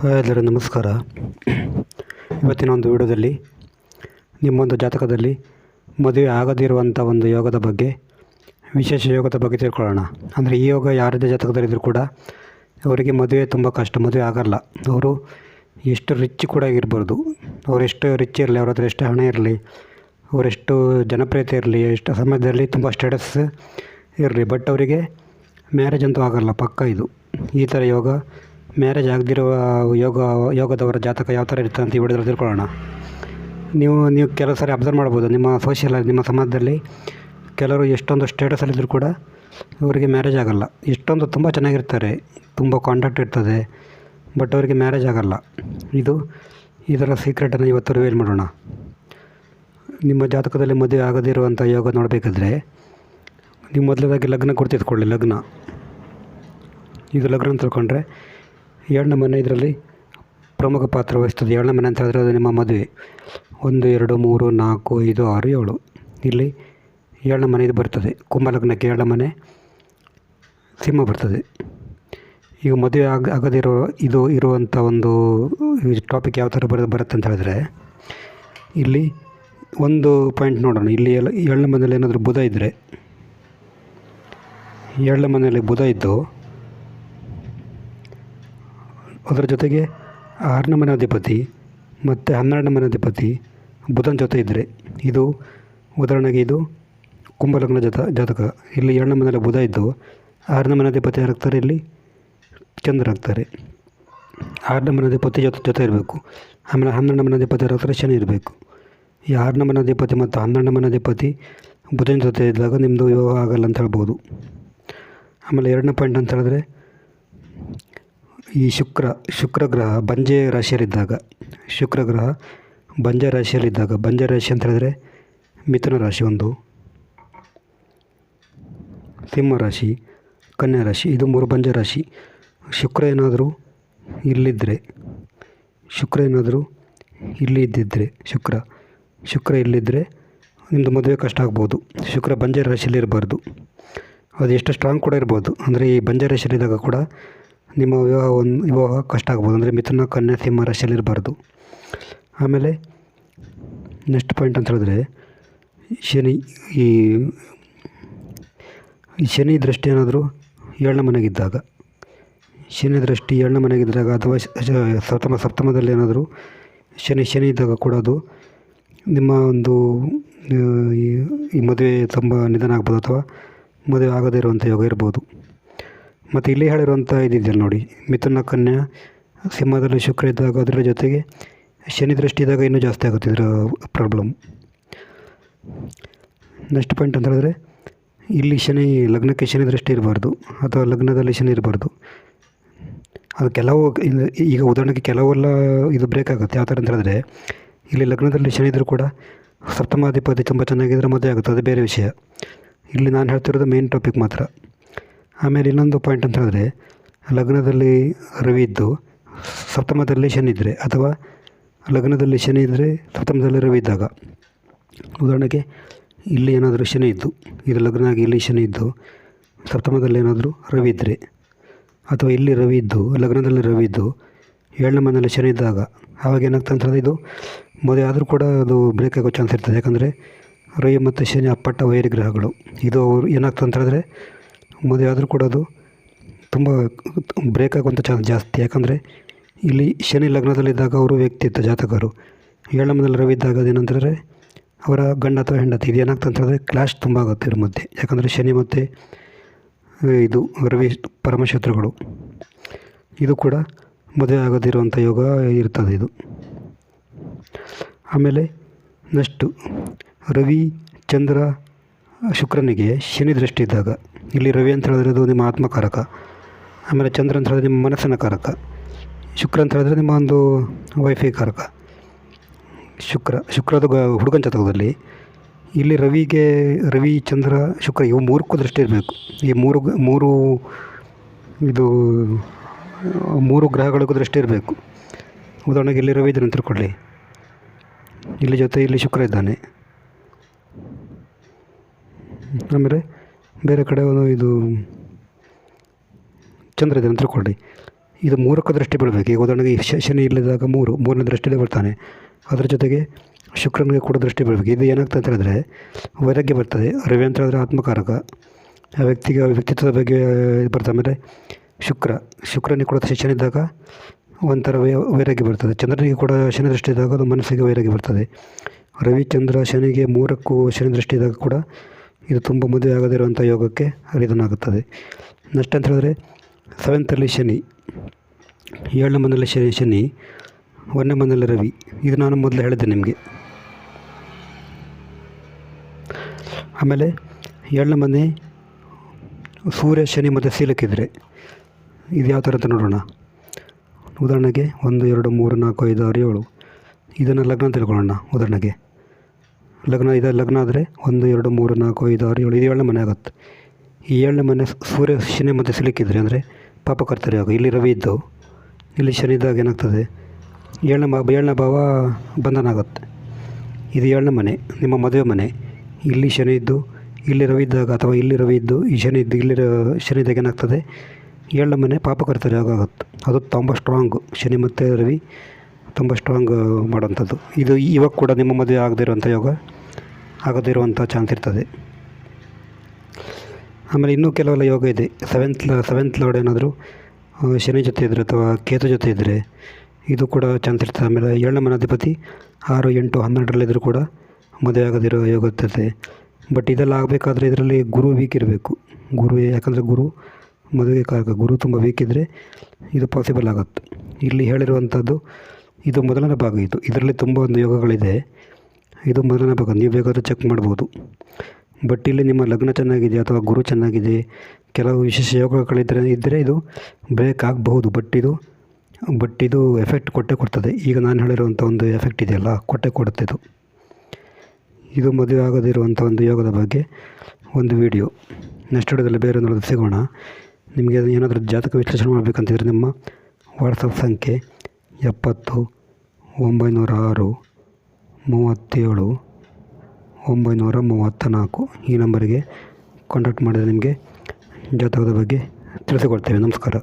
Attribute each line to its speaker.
Speaker 1: Hi ಎಲ್ಲರೂ, ನಮಸ್ಕಾರ. ಇವತ್ತಿನ ಒಂದು ವಿಡಿಯೋದಲ್ಲಿ ನಿಮ್ಮೊಂದು ಜಾತಕದಲ್ಲಿ ಮದುವೆ ಆಗದಿರುವಂಥ ಒಂದು ಯೋಗದ ಬಗ್ಗೆ, ವಿಶೇಷ ಯೋಗದ ಬಗ್ಗೆ ತಿಳ್ಕೊಳ್ಳೋಣ. ಅಂದರೆ ಈ ಯೋಗ ಯಾರದೇ ಜಾತಕದಲ್ಲಿದ್ದರೂ ಕೂಡ ಅವರಿಗೆ ಮದುವೆ ತುಂಬ ಕಷ್ಟ, ಮದುವೆ ಆಗಲ್ಲ. ಅವರು ಎಷ್ಟು ರಿಚ್ ಕೂಡ ಆಗಿರ್ಬಾರ್ದು ಅವರೆಷ್ಟು ರಿಚ್ ಇರಲಿ, ಅವ್ರ ಹತ್ರ ಎಷ್ಟು ಹಣ ಇರಲಿ ಅವರೆಷ್ಟು ಜನಪ್ರಿಯತೆ ಇರಲಿ, ಎಷ್ಟು ಸಮಯದಲ್ಲಿ ತುಂಬ ಸ್ಟೇಟಸ್ ಇರಲಿ ಬಟ್ ಅವರಿಗೆ ಮ್ಯಾರೇಜ್ ಅಂತೂ ಆಗಲ್ಲ, ಪಕ್ಕ ಇದು. ಈ ಥರ ಯೋಗ ಮ್ಯಾರೇಜ್ ಆಗದಿರುವ ಯೋಗ, ಯೋಗದವರ ಜಾತಕ ಯಾವ ಥರ ಇರುತ್ತೆ ಅಂತ ಈ ತಿಳ್ಕೊಳ್ಳೋಣ. ನೀವು ನೀವು ಕೆಲವು ಸಾರಿ ಅಬ್ಸರ್ವ್ ಮಾಡ್ಬೋದು. ನಿಮ್ಮ ಸೋಷಿಯಲ್ ನಿಮ್ಮ ಸಮಾಜದಲ್ಲಿ ಕೆಲವರು ಎಷ್ಟೊಂದು ಸ್ಟೇಟಸಲ್ಲಿದ್ದರೂ ಕೂಡ ಅವರಿಗೆ ಮ್ಯಾರೇಜ್ ಆಗಲ್ಲ. ಎಷ್ಟೊಂದು ತುಂಬ ಚೆನ್ನಾಗಿರ್ತಾರೆ. ತುಂಬ ಕಾಂಟ್ಯಾಕ್ಟ್ ಇರ್ತದೆ. ಬಟ್ ಅವರಿಗೆ ಮ್ಯಾರೇಜ್ ಆಗಲ್ಲ. ಇದು, ಇದರ ಸೀಕ್ರೆಟನ್ನು ಇವತ್ತು ರಿವೀಲ್ ಮಾಡೋಣ. ನಿಮ್ಮ ಜಾತಕದಲ್ಲಿ ಮದುವೆ ಆಗದಿರುವಂಥ ಯೋಗ ನೋಡಬೇಕಾದ್ರೆ ನೀವು ಮೊದಲದಾಗಿ ಲಗ್ನ ಕೊಡ್ತಿದ್ಕೊಳ್ಳಿ ಲಗ್ನ. ಇದು ಲಗ್ನ ತಿಳ್ಕೊಂಡ್ರೆ ಏಳನೇ ಮನೆ ಇದರಲ್ಲಿ ಪ್ರಮುಖ ಪಾತ್ರ ವಹಿಸ್ತದೆ. ಏಳನೇ ಮನೆ ಅಂತ ಹೇಳಿದ್ರೆ ಅದು ನಿಮ್ಮ ಮದುವೆ. ಒಂದು, ಎರಡು, ಮೂರು, ನಾಲ್ಕು, ಐದು, ಆರು, ಏಳು. ಇಲ್ಲಿ ಏಳನೇ ಮನೆ ಇದು ಬರ್ತದೆ. ಕುಂಭಲಗ್ನಕ್ಕೆ ಏಳನೇ ಮನೆ ಸಿಂಹ ಬರ್ತದೆ. ಈಗ ಮದುವೆ ಆಗ, ಆಗದಿರೋ, ಇದು ಇರುವಂಥ ಒಂದು ಟಾಪಿಕ್ ಯಾವ ಥರ ಬರ, ಬರುತ್ತೆ ಅಂತ ಹೇಳಿದ್ರೆ, ಇಲ್ಲಿ ಒಂದು ಪಾಯಿಂಟ್ ನೋಡೋಣ. ಇಲ್ಲಿ ಎಲ್ಲ, ಏಳನೇ ಮನೇಲಿ ಏನಾದರೂ ಬುಧ ಇದ್ದರೆ ಏಳನೇ ಮನೆಯಲ್ಲಿ ಬುಧ ಇದ್ದು ಅದರ ಜೊತೆಗೆ ಆರನೇ ಮನೆ ಅಧಿಪತಿ ಮತ್ತು ಹನ್ನೆರಡನೇ ಮನೆ ಅಧಿಪತಿ ಬುಧನ ಜೊತೆ ಇದ್ದರೆ ಇದು ಉದಾಹರಣೆಗೆ ಇದು ಕುಂಭಲಗ್ನ ಜಾತ, ಜಾತಕ. ಇಲ್ಲಿ ಎರಡನೇ ಮನೆಯಲ್ಲಿ ಬುಧ ಇದ್ದು ಆರನೇ ಮನೆ ಅಧಿಪತಿ ಯಾರಾಗ್ತಾರೆ ಇಲ್ಲಿ ಚಂದ್ರ ಆಗ್ತಾರೆ. ಆರನೇ ಅಧಿಪತಿ ಜೊತೆ ಜೊತೆ ಇರಬೇಕು. ಆಮೇಲೆ ಹನ್ನೆರಡನೇ ಮನೆ ಅಧಿಪತಿ ಯಾರಾಗ್ತಾರೆ ಶನಿ ಇರಬೇಕು. ಈ ಆರನೇ ಅಧಿಪತಿ ಮತ್ತು ಹನ್ನೆರಡನೇ ಮನೆ ಅಧಿಪತಿ ಬುಧನ ಜೊತೆ ಇದ್ದಾಗ ನಿಮ್ಮದು ವಿವಾಹ ಆಗಲ್ಲ ಅಂತ ಹೇಳ್ಬೋದು. ಆಮೇಲೆ ಎರಡನೇ ಪಾಯಿಂಟ್ ಅಂತ ಹೇಳಿದ್ರೆ ಈ ಶುಕ್ರ ಶುಕ್ರ ಗ್ರಹ ಬಂಜೆ ರಾಶಿಯಲ್ಲಿದ್ದಾಗ, ಶುಕ್ರ ಗ್ರಹ ಬಂಜೆ ರಾಶಿಯಲ್ಲಿದ್ದಾಗ, ಬಂಜೆ ರಾಶಿ ಅಂತ ಹೇಳಿದರೆ ಮಿಥುನ ರಾಶಿ ಒಂದು, ಸಿಂಹ ರಾಶಿ, ಕನ್ಯಾ ರಾಶಿ, ಇದು ಮೂರು ಬಂಜ ರಾಶಿ. ಶುಕ್ರ ಏನಾದರೂ ಇಲ್ಲಿದ್ದರೆ ಶುಕ್ರ ಏನಾದರೂ ಇಲ್ಲಿ ಇದ್ದಿದ್ದರೆ ಶುಕ್ರ ಶುಕ್ರ ಇಲ್ಲಿದ್ದರೆ ನಿಮ್ಮದು ಮದುವೆ ಕಷ್ಟ ಆಗ್ಬೋದು. ಶುಕ್ರ ಬಂಜೆ ರಾಶಿಯಲ್ಲಿ ಇರಬಾರ್ದು ಅದು ಎಷ್ಟು ಸ್ಟ್ರಾಂಗ್ ಕೂಡ ಇರ್ಬೋದು. ಅಂದರೆ ಈ ಬಂಜೆ ರಾಶಿಯಲ್ಲಿದ್ದಾಗ ಕೂಡ ನಿಮ್ಮ ವಿವಾಹ ಒಂದು ವಿವಾಹ ಕಷ್ಟ ಆಗ್ಬೋದು. ಅಂದರೆ ಮಿಥುನ ಕನ್ಯಾ ಸಿಂಹ ರಾಶಿಯಲ್ಲಿ ಇರಬಾರ್ದು ಆಮೇಲೆ ನೆಕ್ಸ್ಟ್ ಪಾಯಿಂಟ್ ಅಂತ ಹೇಳಿದ್ರೆ, ಶನಿ, ಈ ಶನಿ ದೃಷ್ಟಿ ಏನಾದರೂ ಏಳನೇ ಮನೆಗಿದ್ದಾಗ, ಶನಿ ದೃಷ್ಟಿ ಏಳನೇ ಮನೆಗಿದ್ದಾಗ ಅಥವಾ ಸಪ್ತಮ, ಸಪ್ತಮದಲ್ಲಿ ಏನಾದರೂ ಶನಿ ಶನಿ ಇದ್ದಾಗ ಕೂಡ ಅದು ನಿಮ್ಮ ಒಂದು ಈ ಮದುವೆ ತುಂಬ ನಿಧಾನ ಆಗ್ಬೋದು ಅಥವಾ ಮದುವೆ ಆಗದೇ ಇರುವಂಥ ಯೋಗ ಇರ್ಬೋದು. ಮತ್ತು ಇಲ್ಲಿ ಹೇಳಿರುವಂಥ ಇದಿದೆಯಲ್ಲ ನೋಡಿ, ಮಿಥುನ ಕನ್ಯಾ, ಸಿಂಹದಲ್ಲಿ ಶುಕ್ರ ಇದ್ದಾಗ ಅದರ ಜೊತೆಗೆ ಶನಿ ದೃಷ್ಟಿ ಇದ್ದಾಗ ಇನ್ನೂ ಜಾಸ್ತಿ ಆಗುತ್ತೆ ಇದರ ಪ್ರಾಬ್ಲಮ್. ನೆಕ್ಸ್ಟ್ ಪಾಯಿಂಟ್ ಅಂತ ಹೇಳಿದ್ರೆ, ಇಲ್ಲಿ ಶನಿ, ಲಗ್ನಕ್ಕೆ ಶನಿ ದೃಷ್ಟಿ ಇರಬಾರ್ದು, ಅಥವಾ ಲಗ್ನದಲ್ಲಿ ಶನಿ ಇರಬಾರ್ದು. ಅದು ಕೆಲವು, ಈಗ ಉದಾಹರಣೆಗೆ ಕೆಲವೆಲ್ಲ ಇದು ಬ್ರೇಕ್ ಆಗುತ್ತೆ. ಯಾವ ಥರ ಅಂತ ಹೇಳಿದ್ರೆ, ಇಲ್ಲಿ ಲಗ್ನದಲ್ಲಿ ಶನಿ ಇದ್ದರೂ ಕೂಡ ಸಪ್ತಮಾಧಿಪತಿ ತುಂಬ ಚೆನ್ನಾಗಿದ್ದರೆ ಮದುವೆ ಆಗುತ್ತೆ. ಅದು ಬೇರೆ ವಿಷಯ. ಇಲ್ಲಿ ನಾನು ಹೇಳ್ತಿರೋದು ಮೇನ್ ಟಾಪಿಕ್ ಮಾತ್ರ. ಆಮೇಲೆ ಇನ್ನೊಂದು ಪಾಯಿಂಟ್ ಅಂತ ಹೇಳಿದ್ರೆ, ಲಗ್ನದಲ್ಲಿ ರವಿ ಇದ್ದು, ಸಪ್ತಮದಲ್ಲಿ ಶನಿ ಇದ್ದರೆ ಅಥವಾ ಲಗ್ನದಲ್ಲಿ ಶನಿ ಇದ್ದರೆ ಸಪ್ತಮದಲ್ಲಿ ರವಿ ಇದ್ದಾಗ, ಉದಾಹರಣೆಗೆ ಇಲ್ಲಿ ಏನಾದರೂ ಶನಿ ಇದ್ದು ಇದು ಲಗ್ನ ಆಗಿ ಇಲ್ಲಿ ಶನಿ ಇದ್ದು, ಸಪ್ತಮದಲ್ಲಿ ಏನಾದರೂ ರವಿ ಇದ್ದರೆ ಅಥವಾ ಇಲ್ಲಿ ರವಿ ಇದ್ದು, ಲಗ್ನದಲ್ಲಿ ರವಿ ಇದ್ದು, ಏಳನೇ ಮನೆಯಲ್ಲಿ ಶನಿ ಇದ್ದಾಗ, ಆವಾಗ ಏನಾಗ್ತದೆ ಅಂತ ಹೇಳಿದ್ರೆ ಇದು ಮದುವೆ ಆದರೂ ಕೂಡ ಅದು ಬ್ರೇಕ್ ಆಗೋ ಚಾನ್ಸ್ ಇರ್ತದೆ. ಯಾಕಂದರೆ ರವಿ ಮತ್ತು ಶನಿ ಅಪ್ಪಟ್ಟ ವೈರಿ ಗ್ರಹಗಳು ಇದು ಅವರು ಏನಾಗ್ತದೆ ಅಂತ ಹೇಳಿದ್ರೆ ಮದುವೆ ಆದರೂ ಕೂಡ ಅದು ತುಂಬ ಬ್ರೇಕ್ ಆಗುವಂಥ ಚಾನ್ಸ್ ಜಾಸ್ತಿ. ಯಾಕಂದರೆ ಇಲ್ಲಿ ಶನಿ ಲಗ್ನದಲ್ಲಿದ್ದಾಗ ಅವರು ವ್ಯಕ್ತಿತ್ವ ಜಾತಕರು. ಮನೆಯಲ್ಲಿ ರವಿ ಇದ್ದಾಗ ಅದೇನಂತಂದರೆ ಅವರ ಗಂಡ ಅಥವಾ ಹೆಂಡತಿ. ಇದು ಹೇಳಿದ್ರೆ ಕ್ಲಾಶ್ ತುಂಬ ಆಗುತ್ತೆ ಇದ್ರ ಮಧ್ಯೆ. ಯಾಕಂದರೆ ಶನಿ ಮತ್ತು ಇದು ರವಿ ಪರಮಶತ್ರುಗಳು. ಇದು ಕೂಡ ಮದುವೆ ಆಗದಿರುವಂಥ ಯೋಗ ಇರ್ತದೆ ಇದು. ಆಮೇಲೆ ನೆಕ್ಸ್ಟು ರವಿ, ಚಂದ್ರ, ಶುಕ್ರನಿಗೆ ಶನಿ ದೃಷ್ಟಿ ಇದ್ದಾಗ ಇಲ್ಲಿ ರವಿ ಅಂತ ಹೇಳಿದ್ರೆ ನಿಮ್ಮ ಆತ್ಮಕಾರಕ. ಆಮೇಲೆ ಚಂದ್ರ ಅಂತ ಹೇಳಿದ್ರೆ ನಿಮ್ಮ ಮನಸ್ಸಿನ ಕಾರಕ. ಶುಕ್ರ ಅಂತ ಹೇಳಿದ್ರೆ ನಿಮ್ಮ ಒಂದು ವೈಫೈ ಕಾರಕ. ಶುಕ್ರ, ಶುಕ್ರದ ಗ, ಹುಡುಗನ ಜಾತಕದಲ್ಲಿ ಇಲ್ಲಿ ರವಿಗೆ, ರವಿ, ಚಂದ್ರ, ಶುಕ್ರ ಇವು ಮೂರಕ್ಕೂ ದೃಷ್ಟಿ ಇರಬೇಕು. ಈ ಮೂರು ಮೂರು ಇದು, ಮೂರು ಗ್ರಹಗಳಿಗೂ ದೃಷ್ಟಿ ಇರಬೇಕು. ಉದಾಹರಣೆಗೆ ಇಲ್ಲಿ ರವಿ ಇದ್ದಾನೆ ಅಂತ ತಿಳ್ಕೊಳ್ಳಿ. ಇಲ್ಲಿ ಜೊತೆ ಇಲ್ಲಿ ಶುಕ್ರ ಇದ್ದಾನೆ. ಆಮೇಲೆ ಬೇರೆ ಕಡೆ ಒಂದು ಇದು ಚಂದ್ರ ಇದ್ದಾನೆ ತಿಳ್ಕೊಳ್ಳಿ. ಇದು ಮೂರಕ್ಕೂ ದೃಷ್ಟಿ ಬೀಳಬೇಕು. ಈಗ ಉದಾಹರಣೆಗೆ ಶನಿ ಇಲ್ಲದಾಗ ಮೂರು, ಮೂರನೇ ದೃಷ್ಟಿಯಲ್ಲಿ ಬರ್ತಾನೆ. ಅದರ ಜೊತೆಗೆ ಶುಕ್ರನಿಗೆ ಕೂಡ ದೃಷ್ಟಿ ಬೀಳಬೇಕು. ಇದು ಏನಾಗ್ತದೆ ಅಂತ ಹೇಳಿದ್ರೆ, ವೈರಾಗ್ಯ ಬರ್ತದೆ. ರವಿ ಅಂತ ಹೇಳಿದ್ರೆ ಆತ್ಮಕಾರಕ. ಆ ವ್ಯಕ್ತಿಗೆ ವ್ಯಕ್ತಿತ್ವದ ಬಗ್ಗೆ ಬರ್ತದೆ. ಆಮೇಲೆ ಶುಕ್ರ. ಶುಕ್ರನಿಗೆ ಕೂಡ ಶನಿ ಇದ್ದಾಗ ಒಂಥರ ವೈ, ವೈರಾಗ್ಯ ಬರ್ತದೆ. ಚಂದ್ರನಿಗೆ ಕೂಡ ಶನಿ ದೃಷ್ಟಿ ಇದ್ದಾಗ ಅದು ಮನಸ್ಸಿಗೆ ವೈರಾಗ್ಯ ಬರ್ತದೆ. ರವಿಚಂದ್ರ ಶನಿಗೆ ಮೂರಕ್ಕೂ ಶನಿ ದೃಷ್ಟಿ ಇದ್ದಾಗ ಕೂಡ ಇದು ತುಂಬ ಮದುವೆ ಆಗದಿರುವಂಥ ಯೋಗಕ್ಕೆ ಹರಿದನಾಗುತ್ತದೆ. ನೆಕ್ಸ್ಟ್ ಅಂತ ಹೇಳಿದ್ರೆ ಸೆವೆಂತಲ್ಲಿ ಶನಿ, ಏಳನೇ ಮನೆಯಲ್ಲಿ ಶನಿ ಶನಿ, ಒಂದನೇ ಮನೆಯಲ್ಲಿ ರವಿ. ಇದು ನಾನು ಮೊದಲು ಹೇಳಿದ್ದೆ ನಿಮಗೆ. ಆಮೇಲೆ ಏಳನೇ ಮನೆ ಸೂರ್ಯ, ಶನಿ ಮತ್ತು ಸೀಲಕ್ಕಿದ್ರೆ ಇದು ಯಾವ ಥರ ಅಂತ ನೋಡೋಣ. ಉದಾಹರಣೆಗೆ ಒಂದು, ಎರಡು, ಮೂರು, ನಾಲ್ಕು, ಐದು, ಆರು, ಏಳು. ಇದನ್ನು ಲಗ್ನ ತಿಳ್ಕೊಳ್ಳೋಣ ಉದಾಹರಣೆಗೆ. ಲಗ್ನ ಇದು, ಲಗ್ನ ಆದರೆ ಒಂದು, ಎರಡು, ಮೂರು, ನಾಲ್ಕು, ಐದು, ಆರು, ಏಳು, ಇದು ಏಳನೇ ಮನೆ ಆಗುತ್ತೆ. ಈ ಏಳನೇ ಮನೆ ಸೂರ್ಯ ಶನಿ ಮತ್ತು ಸಿಲುಕಿದ್ರೆ ಅಂದರೆ ಪಾಪಕರ್ತರಿ ಆಗ ಇಲ್ಲಿ ರವಿ ಇದ್ದು, ಇಲ್ಲಿ ಶನಿ ಇದ್ದಾಗ ಏನಾಗ್ತದೆ? ಏಳನೇ ಮಾ, ಏಳನೇ ಭಾವ ಬಂಧನ ಆಗುತ್ತೆ. ಇದು ಏಳನೇ ಮನೆ, ನಿಮ್ಮ ಮದುವೆ ಮನೆ. ಇಲ್ಲಿ ಶನಿ ಇದ್ದು, ಇಲ್ಲಿ ರವಿ ಇದ್ದಾಗ ಅಥವಾ ಇಲ್ಲಿ ರವಿ ಇದ್ದು, ಈ ಶನಿ ಇದ್ದು, ಇಲ್ಲಿ ಶನಿ ಇದ್ದಾಗ ಏನಾಗ್ತದೆ? ಏಳನೇ ಮನೆ ಪಾಪಕರ್ತರಿ ಆಗುತ್ತೆ ಅದು ತುಂಬ ಸ್ಟ್ರಾಂಗ್ ಶನಿ ಮತ್ತು ರವಿ ತುಂಬ ಸ್ಟ್ರಾಂಗ್ ಮಾಡೋಂಥದ್ದು ಇದು ಇವಾಗ ಕೂಡ ನಿಮ್ಮ ಮದುವೆ ಆಗದೇ ಇರುವಂಥ ಯೋಗ. ಆಗದೇ ಇರುವಂಥ ಚಾನ್ಸ್ ಇರ್ತದೆ. ಆಮೇಲೆ ಇನ್ನೂ ಕೆಲವೆಲ್ಲ ಯೋಗ ಇದೆ. ಸೆವೆಂತ್ ಸೆವೆಂತ್ ಲಾರ್ಡ್ ಏನಾದರೂ ಶನಿ ಜೊತೆ ಇದ್ದರೆ ಅಥವಾ ಕೇತು ಜೊತೆ ಇದ್ದರೆ ಇದು ಕೂಡ ಚಾನ್ಸ್ ಇರ್ತದೆ. ಆಮೇಲೆ ಏಳನೇ ಮನಾಧಿಪತಿ ಆರು, ಎಂಟು ಹನ್ನೆರಡರಲ್ಲಿದ್ದರೂ ಕೂಡ ಮದುವೆ ಆಗದಿರೋ ಯೋಗ ಇರ್ತದೆ. ಬಟ್ ಇದೆಲ್ಲ ಆಗಬೇಕಾದ್ರೆ ಇದರಲ್ಲಿ ಗುರು ವೀಕ್ ಇರಬೇಕು. ಗುರು, ಯಾಕಂದರೆ ಗುರು ಮದುವೆ ಕಾರಕ. ಗುರು ತುಂಬ ವೀಕ್ ಇದ್ದರೆ ಇದು ಪಾಸಿಬಲ್ ಆಗುತ್ತೆ. ಇಲ್ಲಿ ಹೇಳಿರುವಂಥದ್ದು, ಇದು ಮೊದಲನೇ ಭಾಗ ಇದು. ಇದರಲ್ಲಿ ತುಂಬ ಒಂದು ಯೋಗಗಳಿದೆ. ಇದು ಮೊದಲನೇ ಭಾಗ. ನೀವು ಬೇಕಾದರೂ ಚೆಕ್ ಮಾಡ್ಬೋದು. ಬಟ್ ಇಲ್ಲಿ ನಿಮ್ಮ ಲಗ್ನ ಚೆನ್ನಾಗಿದೆ ಅಥವಾ ಗುರು ಚೆನ್ನಾಗಿದೆ? ಕೆಲವು ವಿಶೇಷ ಯೋಗಗಳಿದ್ದರೆ ಇದ್ದರೆ ಇದು ಬ್ರೇಕ್ ಆಗಬಹುದು ಬಟ್ ಇದು ಬಟ್ ಇದು ಎಫೆಕ್ಟ್ ಕೊಟ್ಟೆ ಕೊಡ್ತದೆ. ಈಗ ನಾನು ಹೇಳಿರುವಂಥ ಒಂದು ಎಫೆಕ್ಟ್ ಇದೆಯಲ್ಲ, ಕೊಟ್ಟೆ ಕೊಡುತ್ತೆ ಇದು. ಇದು ಮದುವೆ ಆಗದಿರುವಂಥ ಒಂದು ಯೋಗದ ಬಗ್ಗೆ ಒಂದು ವಿಡಿಯೋ ನೆಕ್ಸ್ಟ್ ವಿಡಿಯೋದಲ್ಲಿ ಬೇರೆ ನೋಡೋದು ಸಿಗೋಣ. ನಿಮಗೆ ಏನಾದರೂ ಜಾತಕ ವಿಶ್ಲೇಷಣೆ ಮಾಡಬೇಕಂತಿದ್ರೆ ನಿಮ್ಮ ವಾಟ್ಸಪ್ ಸಂಖ್ಯೆ ಎಪ್ಪತ್ತು ಒಂಬೈನೂರ ಆರು. ಮೂವತ್ತೇಳು ಒಂಬೈನೂರ ಮೂವತ್ತ ನಾಲ್ಕು ಈ ನಂಬರಿಗೆ ಕಾಂಟ್ಯಾಕ್ಟ್ ಮಾಡಿದರೆ ನಿಮಗೆ ಜಾತಕದ ಬಗ್ಗೆ ತಿಳಿಸಿಕೊಡ್ತೇವೆ. ನಮಸ್ಕಾರ.